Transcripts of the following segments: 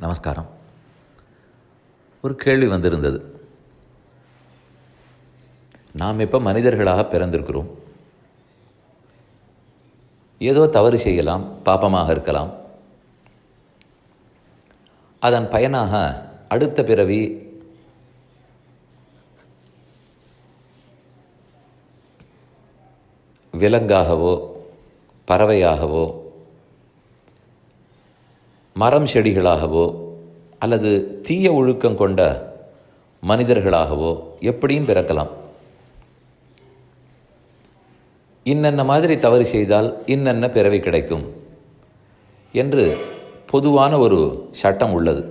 நமஸ்காரம். ஒரு கேள்வி வந்திருந்தது. நாம் இப்போ மனிதர்களாக பிறந்திருக்கிறோம்? ஏதோ தவறு செய்யலாம் பாப்பமாக இருக்கலாம். அதன் பயனாக அடுத்த பிறவி விலங்காகவோ பறவையாகவோ மரம் செடிகளாகவோ அல்லது தீய ஒழுக்கம் கொண்ட மனிதர்களாகவோ எப்படியும் பிறக்கலாம். இன்னென்ன மாதிரி தவறு செய்தால் இன்னென்ன பிறவி கிடைக்கும் என்று பொதுவான ஒரு சட்டம் உள்ளது.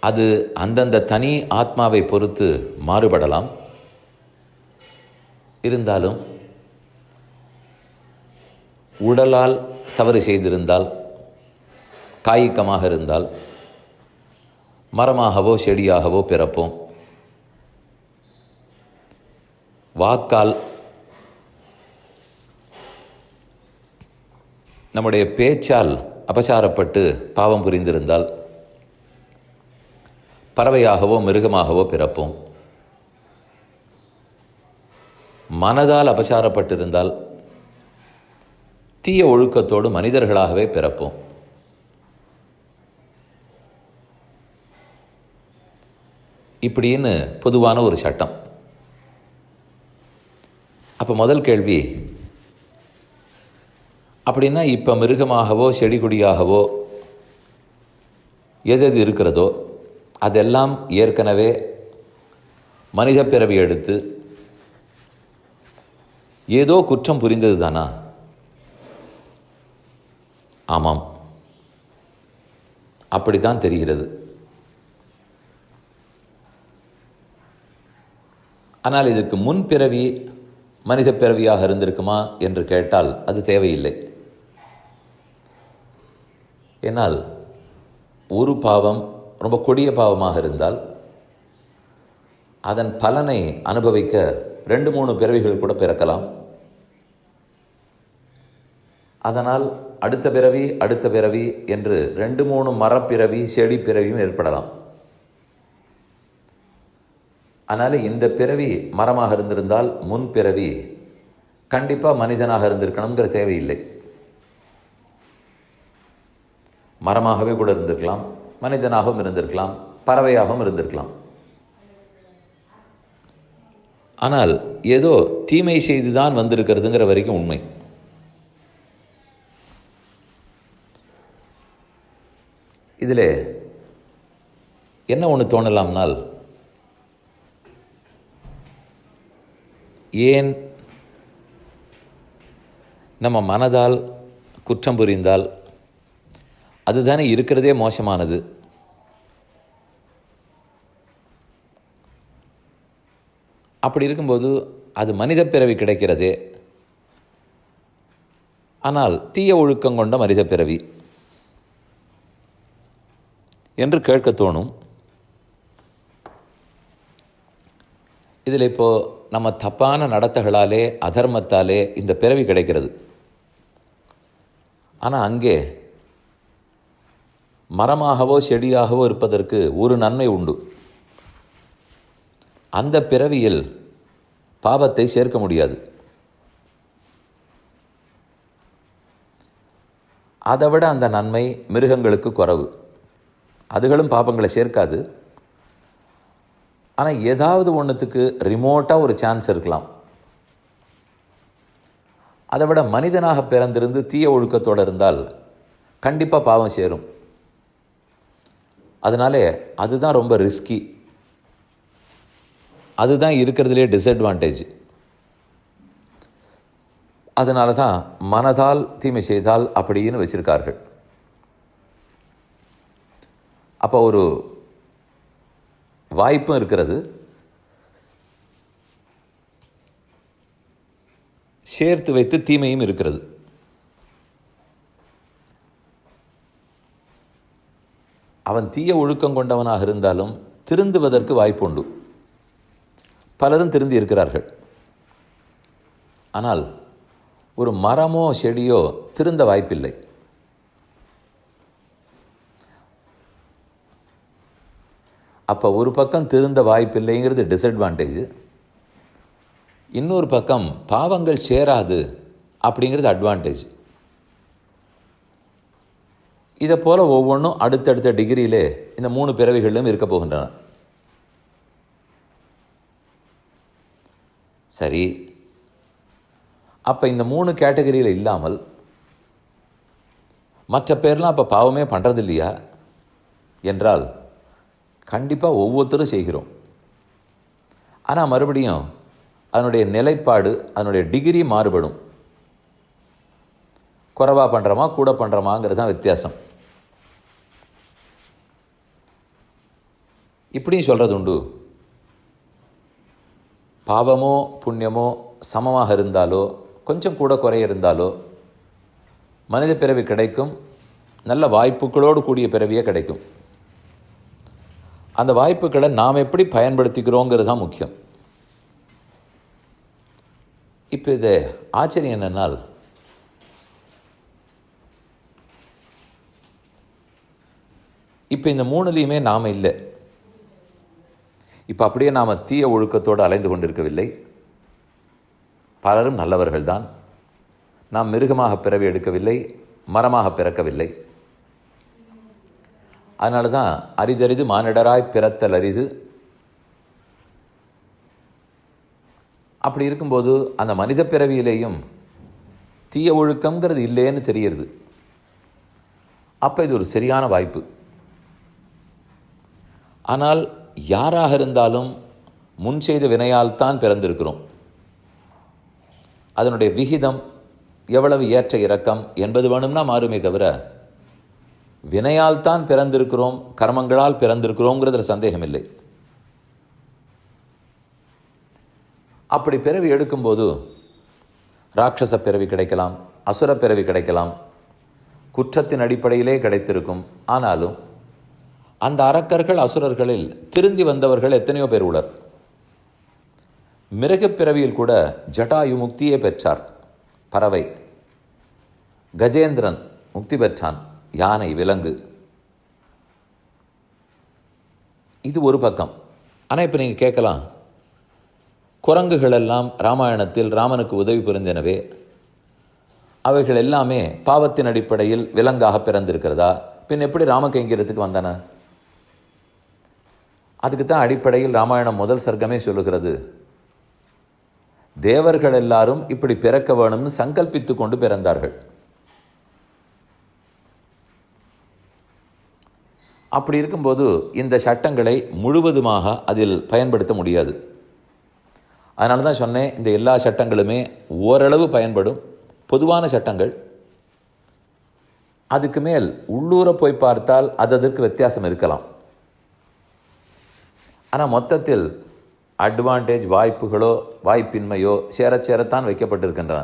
அது அந்தந்த தனி ஆத்மாவை பொறுத்து மாறுபடலாம். இருந்தாலும் உடலால் தவறு செய்திருந்தால் காய்கமாக இருந்தால் மரமாகவோ செடியாகவோ பிறப்போம். வாக்கால் நம்முடைய பேச்சால் அபசாரப்பட்டு பாவம் புரிந்திருந்தால் பறவையாகவோ மிருகமாகவோ பிறப்போம். மனதால் அபசாரப்பட்டிருந்தால் தீய ஒழுக்கத்தோடு மனிதர்களாகவே பிறப்போம். இப்படின்னு பொதுவான ஒரு சட்டம். அப்போ முதல் கேள்வி அப்படின்னா இப்போ மிருகமாகவோ செடி கொடியாகவோ எது எது இருக்கிறதோ அதெல்லாம் ஏற்கனவே மனித பிறவி எடுத்து ஏதோ குற்றம் புரிந்தது தானா ஆமாம். அப்படித்தான் தெரிகிறது. ஆனால் இதற்கு முன் பிறவி மனித பிறவியாக இருந்திருக்குமா என்று கேட்டால் அது தேவையில்லை. ஏனால் ஒரு பாவம் ரொம்ப கொடிய பாவமாக இருந்தால் அதன் பலனை அனுபவிக்க ரெண்டு மூணு பிறவிகள் கூட பிறக்கலாம். அதனால் அடுத்த பிறவி அடுத்த பிறவி என்று ரெண்டு மூணு மரப்பிறவி செடி பிறவியும் ஏற்படலாம். அதனால் இந்த பிறவி மரமாக இருந்திருந்தால் முன் பிறவி கண்டிப்பாக மனிதனாக இருந்திருக்கணுங்கிற தேவையில்லை. மரமாகவே கூட இருந்திருக்கலாம் மனிதனாகவும் இருந்திருக்கலாம் பறவையாகவும் இருந்திருக்கலாம். ஆனால் ஏதோ தீமை செய்து தான் வந்திருக்கிறதுங்கிற வரைக்கும் உண்மை. இதில் என்ன ஒன்று தோணலாம்னால் ஏன் நம்ம மனதால் குற்றம் புரிந்தால் அதுதானே இருக்கிறதே மோசமானது? அப்படி இருக்கும்போது அது மனித பிறவி கிடைக்கிறதே. ஆனால் தீய ஒழுக்கம் கொண்ட மனித பிறவி. என்று கேட்க தோணும். இதில் இப்போது நம்ம தப்பான நடத்தைகளாலே அதர்மத்தாலே இந்த பிறவி கிடைக்கிறது. ஆனால் அங்கே மரமாகவோ செடியாகவோ இருப்பதற்கு ஒரு நன்மை உண்டு. அந்த பிறவியில் பாவத்தை சேர்க்க முடியாது. அதை விட அந்த நன்மை மிருகங்களுக்கு குறவு. அதுகளும் பாப்பங்களை சேர்க்காது. ஆனால் ஏதாவது ஒன்றுத்துக்கு ரிமோட்டாக ஒரு சான்ஸ் இருக்கலாம். அதை விட மனிதனாக பிறந்திருந்து தீய ஒழுக்கத்தோடு இருந்தால் கண்டிப்பாக பாவம் சேரும். அதனாலே அதுதான் ரொம்ப ரிஸ்கி அதுதான் இருக்கிறதுலே டிஸ்அட்வான்டேஜ் அதனால தான் மனதால் தீமை செய்தால் அப்படின்னு வச்சுருக்கார்கள். அப்போ ஒரு வாய்ப்பும் இருக்கிறது. சேர்த்து வைத்து தீமையும் இருக்கிறது. அவன் தீய ஒழுக்கம் கொண்டவனாக இருந்தாலும் திருந்துவதற்கு வாய்ப்புண்டு. பலரும் திருந்தி இருக்கிறார்கள். ஆனால் ஒரு மரமோ செடியோ திருந்த வாய்ப்பில்லை. அப்போ ஒரு பக்கம் திருந்த வாய்ப்பில்லைங்கிறது டிஸ்அட்வான்டேஜ் இன்னொரு பக்கம் பாவங்கள் சேராது அப்படிங்கிறது அட்வான்டேஜ் இதை போல் ஒவ்வொன்றும் அடுத்தடுத்த டிகிரியிலே இந்த மூணு பிறவிகளிலும் இருக்க போகின்றன. சரி. அப்போ இந்த மூணு கேட்டகரியில் இல்லாமல் மற்ற பேர்லாம் அப்போ பாவமே பண்ணுறது இல்லையா என்றால் கண்டிப்பாக ஒவ்வொருத்தரும் செய்கிறோம். ஆனால் மறுபடியும் அதனுடைய நிலைப்பாடு அதனுடைய டிகிரி மாறுபடும். குறைவாக பண்ணுறோமா கூட பண்ணுறோமாங்கிறது தான் வித்தியாசம். இப்படியும் சொல்கிறது உண்டு. பாவமோ புண்ணியமோ சமமாக இருந்தாலோ கொஞ்சம் கூட குறைய இருந்தாலோ மனித பிறவி கிடைக்கும் நல்ல வாய்ப்புகளோடு கூடிய பிறவியே கிடைக்கும். அந்த வாய்ப்புகளை நாம் எப்படி பயன்படுத்திக்கிறோங்கிறது தான் முக்கியம். இப்போ இது ஆச்சரியம் என்னென்னால் இப்போ இந்த மூணுலேயுமே நாம் இல்லை. இப்போ அப்படியே நாம் தீய ஒழுக்கத்தோடு அலைந்து கொண்டிருக்கவில்லை. பலரும் நல்லவர்கள்தான். நாம் மிருகமாக பிறவி எடுக்கவில்லை மரமாக பிறக்கவில்லை. அதனால தான் அரிதறிது மானிடராய் பிறத்தல் அரிது. அப்படி இருக்கும்போது அந்த மனித பிறவியிலேயும் தீய ஒழுக்கங்கிறது இல்லைன்னு தெரியுது அப்போ இது ஒரு சரியான வாய்ப்பு. ஆனால் யாராக இருந்தாலும் முன் செய்த வினையால் தான் பிறந்திருக்கிறோம். அதனுடைய விகிதம் எவ்வளவு ஏற்ற இறக்கம் என்பது வேணும்னா மாறுமே தவிர வினையால் தான் பிறந்திருக்கிறோம் கர்மங்களால் பிறந்திருக்கிறோங்கிறதுல சந்தேகம் இல்லை அப்படி பிறவி எடுக்கும்போது ராட்சச பிறவி கிடைக்கலாம் அசுர பிறவி கிடைக்கலாம் குற்றத்தின் அடிப்படையிலே கிடைத்திருக்கும். ஆனாலும் அந்த அரக்கர்கள் அசுரர்களில் திருந்தி வந்தவர்கள் எத்தனையோ பேர் உளர் மிருகப் பிறவியில் கூட ஜட்டாயு முக்தியே பெற்றார். பறவை. கஜேந்திரன் முக்தி பெற்றான். யானை விலங்கு. இது ஒரு பக்கம். ஆனால் இப்போ நீங்கள் கேட்கலாம் குரங்குகள் எல்லாம் ராமாயணத்தில் ராமனுக்கு உதவி புரிந்தனவே அவைகள் எல்லாமே பாவத்தின் அடிப்படையில் விலங்காக பிறந்திருக்கிறதா? பின் எப்படி ராமகைங்கிறதுக்கு வந்தன? அதுக்கு தான் அடிப்படையில் ராமாயணம் முதல் சர்க்கமே சொல்லுகிறது. தேவர்கள் எல்லாரும் இப்படி பிறக்க வேணும்னு சங்கல்பித்து கொண்டு பிறந்தார்கள். அப்படி இருக்கும்போது இந்த சட்டங்களை முழுவதுமாக அதில் பயன்படுத்த முடியாது. அதனால தான் சொன்னேன் இந்த எல்லா சட்டங்களுமே ஓரளவு பயன்படும். பொதுவான சட்டங்கள். அதுக்கு மேல் உள்ளூரை போய் பார்த்தால் அது அதற்கு வித்தியாசம் இருக்கலாம். ஆனால் மொத்தத்தில் அட்வான்டேஜ் வாய்ப்புகளோ வாய்ப்பின்மையோ சேர சேரத்தான் வைக்கப்பட்டிருக்கின்றன.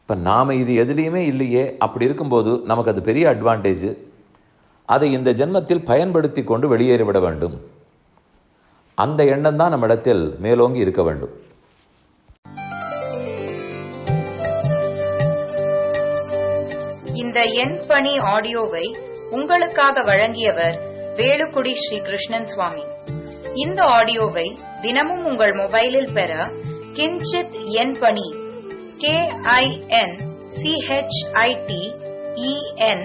இப்போ நாம் இது எதுலேயுமே இல்லையே அப்படி இருக்கும்போது நமக்கு அது பெரிய அட்வான்டேஜ் அதை இந்த ஜென்மத்தில் பயன்படுத்தி கொண்டு வெளியேறிவிட வேண்டும். அந்த எண்ணம் தான் நம்மிடத்தில் மேலோங்கி இருக்க வேண்டும். இந்த எண் பணி ஆடியோவை உங்களுக்காக வழங்கியவர் வேலுக்குடி ஸ்ரீ கிருஷ்ணன் சுவாமி. இந்த ஆடியோவை தினமும் உங்கள் மொபைலில் பெற கிஞ்சித் எண் பணி கே ஐ என் சிஹெச்ஐடி இஎன்